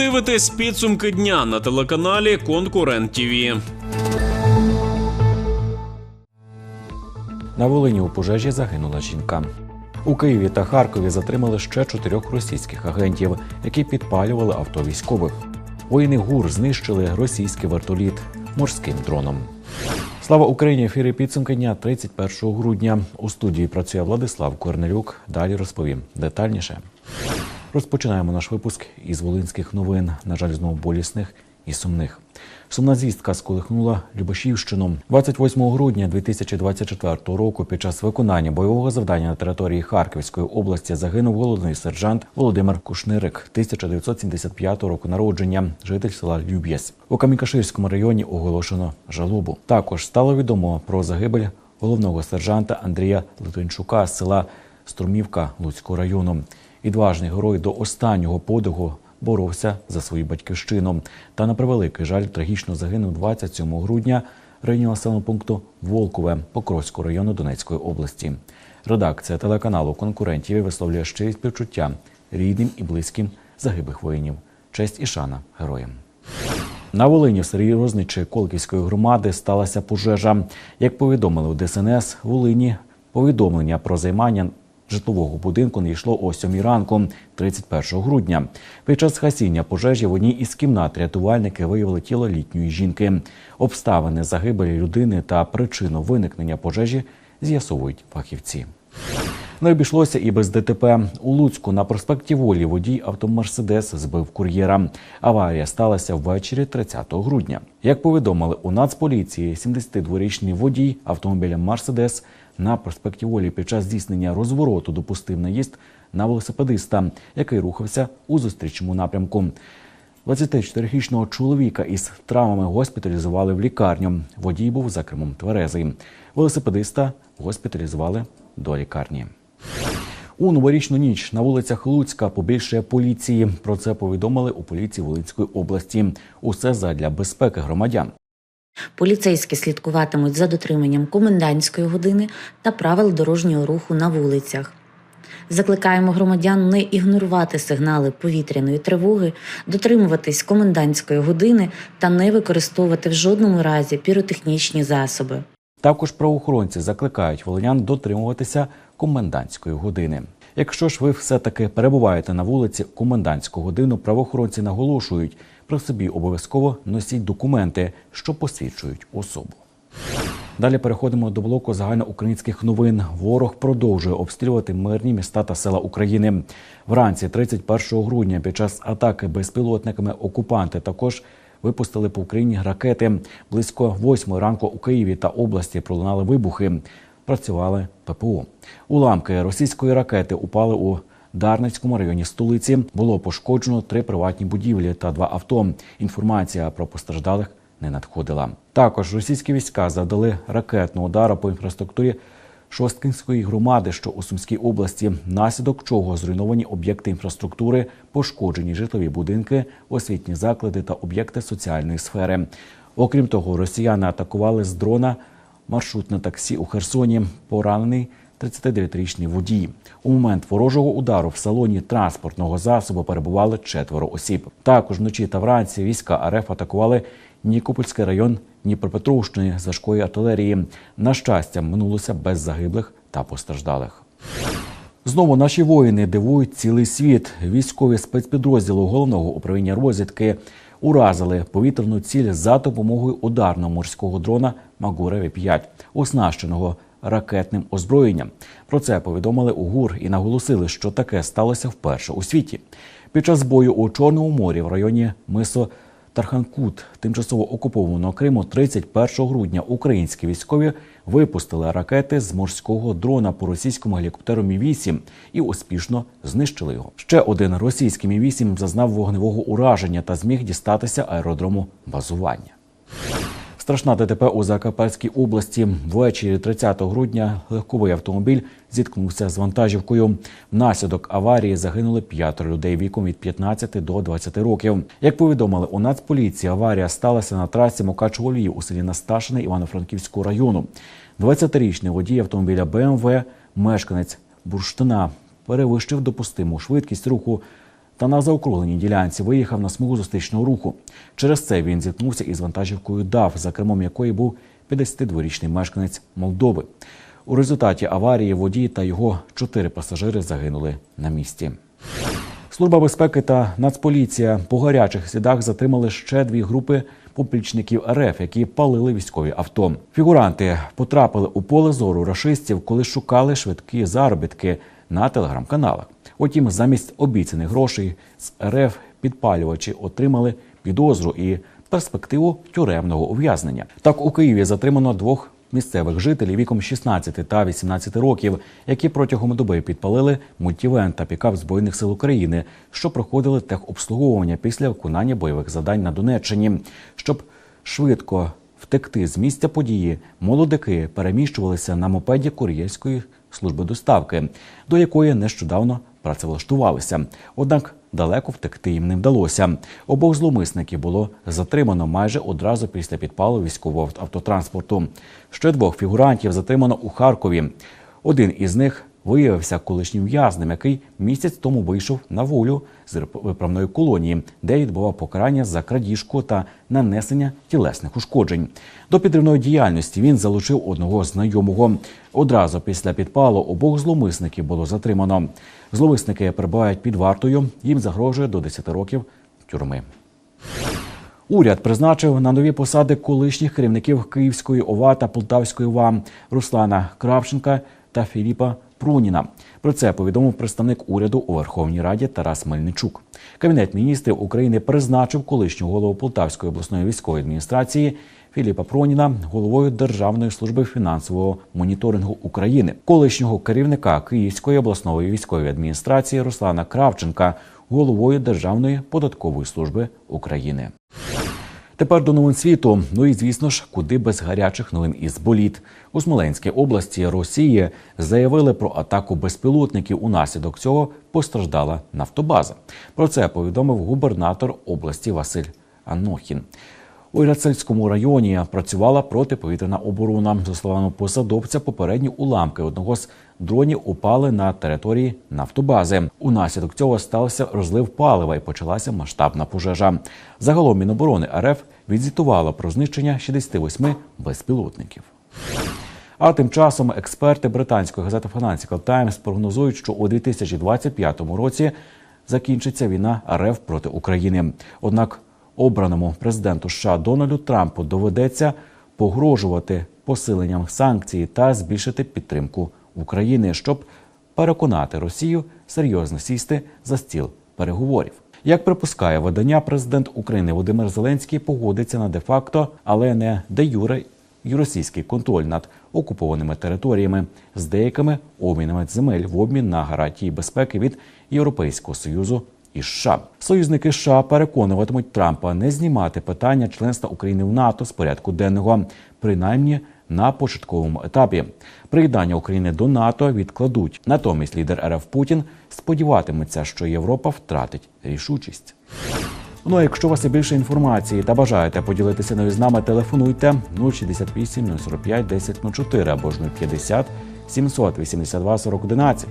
дивитесь підсумки дня на телеканалі Конкурент ТІВІ. На Волині у пожежі загинула жінка. У Києві та Харкові затримали ще чотирьох російських агентів, які підпалювали авто військових. Воїни ГУР знищили російський вертоліт морським дроном. Слава Україні! Ефірі підсумки дня 31 грудня. У студії працює Владислав Корнелюк. Далі розповім детальніше. Розпочинаємо наш випуск із волинських новин. На жаль, знову болісних і сумних. Сумна звістка сколихнула Любашівщину 28 грудня 2024 року. Під час виконання бойового завдання на території Харківської області загинув головний сержант Володимир Кушнирик, 1975 року народження, житель села Люб'єсь. У Камінькаширському районі оголошено жалобу. Також стало відомо про загибель головного сержанта Андрія Литвинчука з села Струмівка Луцького району. Відважний герой до останнього подиху боровся за свою батьківщину. Та на превеликий жаль трагічно загинув 27 грудня районі населеного пункту Волкове Покровського району Донецької області. Редакція телеканалу конкурентів висловлює щирі співчуття рідним і близьким загиблих воїнів. Честь і шана героям. На Волині в селі Розничі Колківської громади сталася пожежа. Як повідомили у ДСНС Волині, повідомлення про займання житлового будинку надійшло о 7 ранку, 31 грудня. Під час гасіння пожежі в одній із кімнат рятувальники виявили тіло літньої жінки. Обставини загибелі людини та причину виникнення пожежі з'ясовують фахівці. Не обійшлося і без ДТП. У Луцьку на проспекті Волі водій автомерседес збив кур'єра. Аварія сталася ввечері 30 грудня. Як повідомили у Нацполіції, 72-річний водій автомобіля Мерседес на проспекті Волі під час здійснення розвороту допустив наїзд на велосипедиста, який рухався у зустрічному напрямку. 24-річного чоловіка із травмами госпіталізували в лікарню. Водій був за кермом тверезий. Велосипедиста госпіталізували до лікарні. У новорічну ніч на вулицях Луцька побільшає поліції. Про це повідомили у поліції Волинської області. Усе задля безпеки громадян. Поліцейські слідкуватимуть за дотриманням комендантської години та правил дорожнього руху на вулицях. Закликаємо громадян не ігнорувати сигнали повітряної тривоги, дотримуватись комендантської години та не використовувати в жодному разі піротехнічні засоби. Також правоохоронці закликають волинян дотримуватися комендантської години. Якщо ж ви все-таки перебуваєте на вулиці комендантську годину, правоохоронці наголошують при собі обов'язково носіть документи, що посвідчують особу. Далі переходимо до блоку загальноукраїнських новин. Ворог продовжує обстрілювати мирні міста та села України. Вранці 31 грудня під час атаки безпілотниками окупанти також випустили по Україні ракети. Близько 8 ранку у Києві та області пролунали вибухи. Працювали ППО. Уламки російської ракети упали у Дарницькому районі столиці. Було пошкоджено три приватні будівлі та два авто. Інформація про постраждалих не надходила. Також російські війська завдали ракетного удару по інфраструктурі Шосткинської громади, що у Сумській області, наслідок чого зруйновані об'єкти інфраструктури, пошкоджені житлові будинки, освітні заклади та об'єкти соціальної сфери. Окрім того, росіяни атакували з дрона маршрутне таксі у Херсоні. Поранений 39-річний водій. У момент ворожого удару в салоні транспортного засобу перебували четверо осіб. Також вночі та вранці війська РФ атакували Нікопольський район Дніпропетровщини з важкої артилерії. На щастя, минулося без загиблих та постраждалих. Знову наші воїни дивують цілий світ. Військові спецпідрозділу головного управління розвідки уразили повітряну ціль за допомогою ударного морського дрона Магуреві 5 оснащеного ракетним озброєнням. Про це повідомили у ГУР і наголосили, що таке сталося вперше у світі. Під час бою у Чорному морі в районі Мисо Тарханкут, тимчасово окупованого Криму, 31 грудня українські військові випустили ракети з морського дрона по російському гелікоптеру Мі 8 і успішно знищили його. Ще один російський Мі 8 зазнав вогневого ураження та зміг дістатися аеродрому базування. Страшна ДТП у Закарпатській області. Ввечері 30 грудня легковий автомобіль зіткнувся з вантажівкою. Внаслідок аварії загинули п'ятеро людей віком від 15 до 20 років. Як повідомили у Нацполіції, аварія сталася на трасі Мукачево-Львів у селі Насташине Івано-Франківського району. 20-річний водій автомобіля БМВ, мешканець Бурштина, перевищив допустиму швидкість руху та на заокругленій ділянці виїхав на смугу зустрічного руху. Через це він зіткнувся із вантажівкою ДАВ, за кермом якої був 52-річний мешканець Молдови. У результаті аварії водій та його чотири пасажири загинули на місці. Служба безпеки та Нацполіція по гарячих слідах затримали ще дві групи поплічників РФ, які палили військові авто. Фігуранти потрапили у поле зору рашистів, коли шукали швидкі заробітки на телеграм-каналах. Утім, замість обіцяних грошей з РФ підпалювачі отримали підозру і перспективу тюремного ув'язнення. Так у Києві затримано двох місцевих жителів віком 16 та 18 років, які протягом доби підпалили мультівен та пікап збройних сил України, що проходили техобслуговування після виконання бойових завдань на Донеччині, щоб швидко втекти з місця події. Молодики переміщувалися на мопеді кур'єрської служби доставки, до якої нещодавно працевлаштувалися. Однак далеко втекти їм не вдалося. Обох зловмисників було затримано майже одразу після підпалу військового автотранспорту. Ще двох фігурантів затримано у Харкові. Один із них виявився колишнім в'язнем, який місяць тому вийшов на волю з виправної колонії, де відбував покарання за крадіжку та нанесення тілесних ушкоджень. До підривної діяльності він залучив одного знайомого. Одразу після підпалу обох зловмисників було затримано. Зловмисники перебувають під вартою. Їм загрожує до 10 років тюрми. Уряд призначив на нові посади колишніх керівників Київської ОВА та Полтавської ОВА Руслана Кравченка та Філіпа Пруніна. Про це повідомив представник уряду у Верховній Раді Тарас Мельничук. Кабінет міністрів України призначив колишнього голову Полтавської обласної військової адміністрації Філіпа Проніна головою Державної служби фінансового моніторингу України, колишнього керівника Київської обласної військової адміністрації Руслана Кравченка головою Державної податкової служби України. Тепер до новин світу. Ну і звісно ж, куди без гарячих новин із боліт. У Смоленській області Росії заявили про атаку безпілотників. Унаслідок цього постраждала нафтобаза. Про це повідомив губернатор області Василь Анохін. У Ірацельському районі працювала протиповітряна оборона. За словами посадовця, попередні уламки одного з дронів упали на території нафтобази. Унаслідок цього стався розлив палива і почалася масштабна пожежа. Загалом Міноборони РФ відзвітувало про знищення 68 безпілотників. А тим часом експерти британської газети Financial Times прогнозують, що у 2025 році закінчиться війна РФ проти України. Однак обраному президенту США Дональду Трампу доведеться погрожувати посиленням санкцій та збільшити підтримку України, щоб переконати Росію серйозно сісти за стіл переговорів. Як припускає видання, президент України Володимир Зеленський погодиться на де-факто, але не де юре і російський контроль над окупованими територіями з деякими обмінами земель в обмін на гарантії безпеки від Європейського союзу і США. Союзники США переконуватимуть Трампа не знімати питання членства України в НАТО з порядку денного, принаймні на початковому етапі. Приєднання України до НАТО відкладуть. Натомість лідер РФ Путін сподіватиметься, що Європа втратить рішучість. Ну а якщо у вас є більше інформації та бажаєте поділитися нею з нами, телефонуйте 068 045 1004 або ж 050 782 40 11.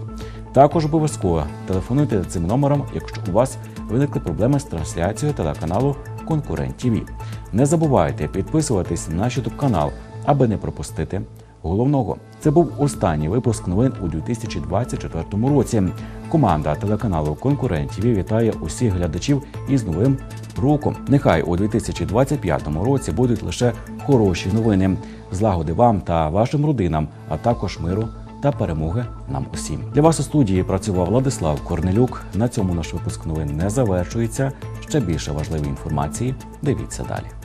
Також обов'язково телефонуйте за цим номером, якщо у вас виникли проблеми з трансляцією телеканалу Конкурент ТВ. Не забувайте підписуватись на наш YouTube канал, аби не пропустити головного. Це був останній випуск новин у 2024 році. Команда телеканалу Конкурент ТВ вітає усіх глядачів із новим роком. Нехай у 2025 році будуть лише хороші новини. Злагоди вам та вашим родинам, а також миру та перемоги нам усім. Для вас у студії працював Владислав Корнелюк. На цьому наш випуск новин не завершується. Ще більше важливої інформації. Дивіться далі.